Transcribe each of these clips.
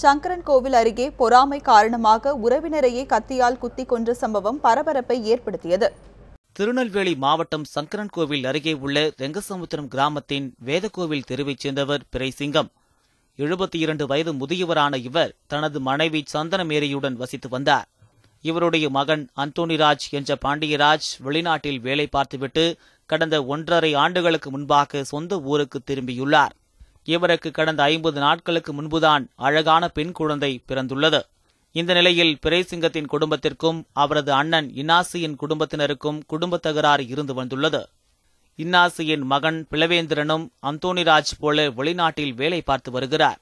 சங்கரன் கோவில் அருகே பொறாமை காரணமாக உறவினரையே கத்தியால் குத்தி கொன்ற சம்பவம் பரபரப்பை ஏற்படுத்தியது. திருநெல்வேலி மாவட்டம் சங்கரன்கோவில் அருகே உள்ள ரெங்கசமுத்திரம் கிராமத்தின் வேதக்கோவில் தெருவைச் சேர்ந்தவர் பிறைசிங்கம் எழுபத்தி இரண்டு வயது முதியவரான இவர் தனது மனைவி சந்தனமேரியுடன் வசித்து வந்தார். இவருடைய மகன் அந்தோணிராஜ் என்ற பாண்டியராஜ் வெளிநாட்டில் வேலை பார்த்துவிட்டு கடந்த ஒன்றரை ஆண்டுகளுக்கு முன்பாக சொந்த ஊருக்கு திரும்பியுள்ளார். இவருக்கு கடந்த ஐம்பது நாட்களுக்கு முன்புதான் அழகான பெண் குழந்தை பிறந்துள்ளது. இந்த நிலையில் பிறைசிங்கத்தின் குடும்பத்திற்கும் அவரது அண்ணன் இன்னாசியின் குடும்பத்தினருக்கும் குடும்ப தகராறு இருந்து வந்துள்ளது. இன்னாசியின் மகன் பிளவேந்திரனும் அந்தோணிராஜ் போல வெளிநாட்டில் வேலை பார்த்து வருகிறார்.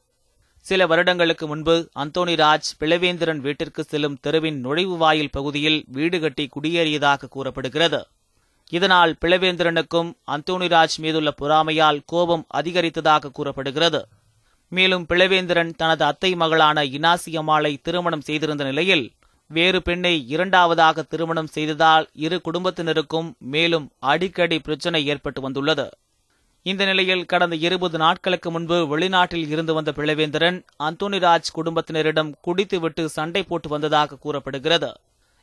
சில வருடங்களுக்கு முன்பு அந்தோணிராஜ் பிளவேந்திரன் வீட்டிற்கு செல்லும் தெருவின் நுழைவு வாயில் பகுதியில் வீடு கட்டி குடியேறியதாக கூறப்படுகிறது. இதனால் பிளவேந்திரனுக்கும் அந்தோணிராஜ் மீதுள்ள பொறாமையால் கோபம் அதிகரித்ததாக கூறப்படுகிறது. மேலும் பிளவேந்திரன் தனது அத்தை மகளான இனாசி அம்மாளை திருமணம் செய்திருந்த நிலையில் வேறு பெண்ணை இரண்டாவதாக திருமணம் செய்ததால் இரு குடும்பத்தினருக்கும் மேலும் அடிக்கடி பிரச்சனை ஏற்பட்டு வந்துள்ளது. இந்த நிலையில் கடந்த இருபது நாட்களுக்கு முன்பு வெளிநாட்டில் இருந்து வந்த பிளவேந்திரன் அந்தோணிராஜ் குடும்பத்தினரிடம் குடித்துவிட்டு சண்டை போட்டு வந்ததாக கூறப்படுகிறது.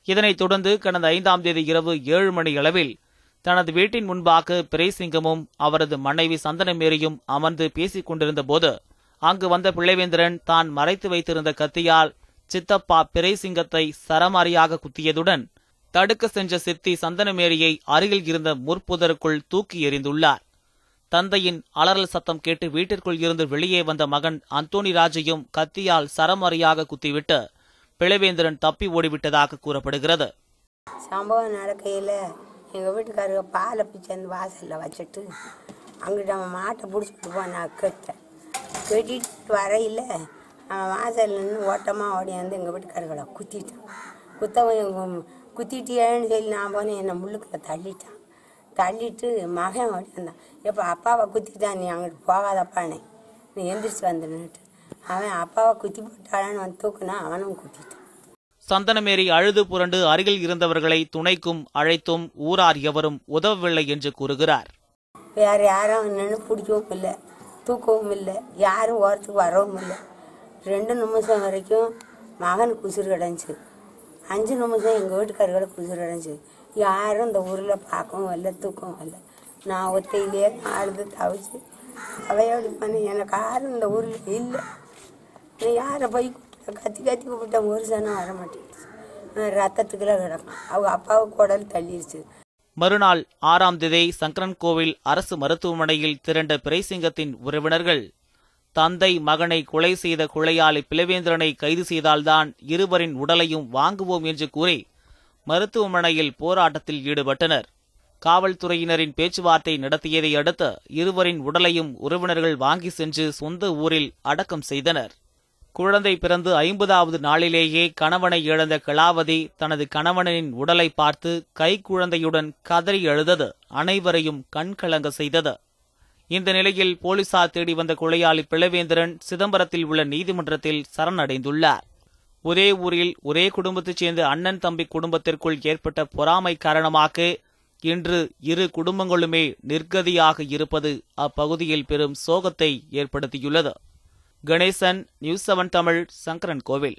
இதனைத் தொடர்ந்து கடந்த ஐந்தாம் தேதி இரவு ஏழு மணி அளவில் தனது வீட்டின் முன்பாக பிரைசிங்கமும் அவரது மனைவி சந்தனமேரியும் அமர்ந்து பேசிக் கொண்டிருந்த போது அங்கு வந்த பிள்ளைவேந்திரன் தான் மறைத்து வைத்திருந்த கத்தியால் சித்தப்பா பிரைசிங்கத்தை சரமாரியாக குத்தியதுடன் தடுக்க சென்ற சித்தி சந்தனமேரியை அருகில் இருந்த முற்புதருக்குள் தூக்கி எறிந்துள்ளார். தந்தையின் அலறல் சத்தம் கேட்டு வீட்டிற்குள் இருந்து வெளியே வந்த மகன் அந்தோணி ராஜையும் கத்தியால் சரமாரியாக குத்திவிட்டு பிளவேந்திரன் தப்பி ஓடிவிட்டதாக கூறப்படுகிறது. சம்பவம் நடக்கையில் எங்கள் வீட்டுக்காரங்க பாலை பிச்சு அந்த வாசலில் வச்சுட்டு அங்கிட்ட அவன் மாட்டை பிடிச்சிட்டு போனான் கெட்ட. கட்டிட்டு வரையில் அவன் வாசலில் நின்று ஓட்டமாக ஓடியாந்து எங்கள் வீட்டுக்காரர்களை குத்திட்டான். குத்தவன் குத்திட்டியேன்னு சொல்லி நான் போனேன் என்னை முள்ளுக்குள்ள தள்ளிட்டான். தள்ளிட்டு மகன் ஓடியாந்தான் எப்போ அப்பாவை குத்திட்டான் நீ அங்கிட்டு போகாதப்பானே நீ. எந்திரிச்சு வந்துடுன்னுட்டு அவன் அப்பாவை குத்தி போட்டாளான்னு வந்து தூக்குனா அவனும் குத்திட்டான். சந்தனமேரி அழுது புரண்டு அருகில் இருந்தவர்களை துணைக்கும் அழைத்தும் ஊரார் எவரும் உதவவில்லை என்று கூறுகிறார். வேற யாரும் நின்று பிடிக்கவும் இல்லை தூக்கவும் இல்லை யாரும் ஓரத்துக்கு வரவும் இல்லை. ரெண்டு நிமிஷம் வரைக்கும் மகன் குசுறு கிடந்துச்சு அஞ்சு நிமிஷம் எங்கள் வீட்டுக்காரர்களை குசுறு கிடந்துச்சு யாரும் இந்த ஊரில் பார்க்கவும் இல்லை தூக்கவும் இல்லை. நான் ஒத்தையிலே அழுது தவிச்சு அவையோடு பண்ணி எனக்கு யாரும் இந்த ஊரில் இல்லை. நான் யாரை போய் நான் கத்தி கத்தி கூப்பிட்டேன் ஒரு சனம் வர மாட்டேங்குது ரத்தத்துக்குள்ள கிடக்கும் அவங்க அப்பாவுக்கு குடல் தள்ளிடுச்சு மறுநாள் ஆறாம் திதை சங்கரன் கோவில் அரசு மருத்துவமனையில் திரண்ட பிரைசிங்கத்தின் உறவினர்கள் தந்தை மகனை கொலை செய்த கொலையாளி பிளவேந்திரனை கைது செய்தால்தான் இருவரின் உடலையும் வாங்குவோம் என்று கூறி மருத்துவமனையில் போராட்டத்தில் ஈடுபட்டனர். காவல்துறையினரின் பேச்சுவார்த்தை நடத்தியதை அடுத்து இருவரின் உடலையும் உறவினர்கள் வாங்கி சென்று சொந்த ஊரில் அடக்கம் செய்தனர். குழந்தை பிறந்து ஐம்பதாவது நாளிலேயே கணவனை இழந்த கலாவதி தனது கணவனின் உடலை பார்த்து கை குழந்தையுடன் கதறி அழுதது அனைவரையும் கண்கலங்க செய்தது. இந்த நிலையில் போலீசார் தேடி வந்த கொலையாளி பிளவேந்திரன் சிதம்பரத்தில் உள்ள நீதிமன்றத்தில் சரணடைந்துள்ளார். ஒரே ஊரில் ஒரே குடும்பத்தைச் சேர்ந்த அண்ணன் தம்பி குடும்பத்திற்குள் ஏற்பட்ட பொறாமை காரணமாக இன்று இரு குடும்பங்களுமே நிர்கதியாக இருப்பது அப்பகுதியில் பெரும் சோகத்தை ஏற்படுத்தியுள்ளது. Ganesan news seven Tamil Sankaran Kovil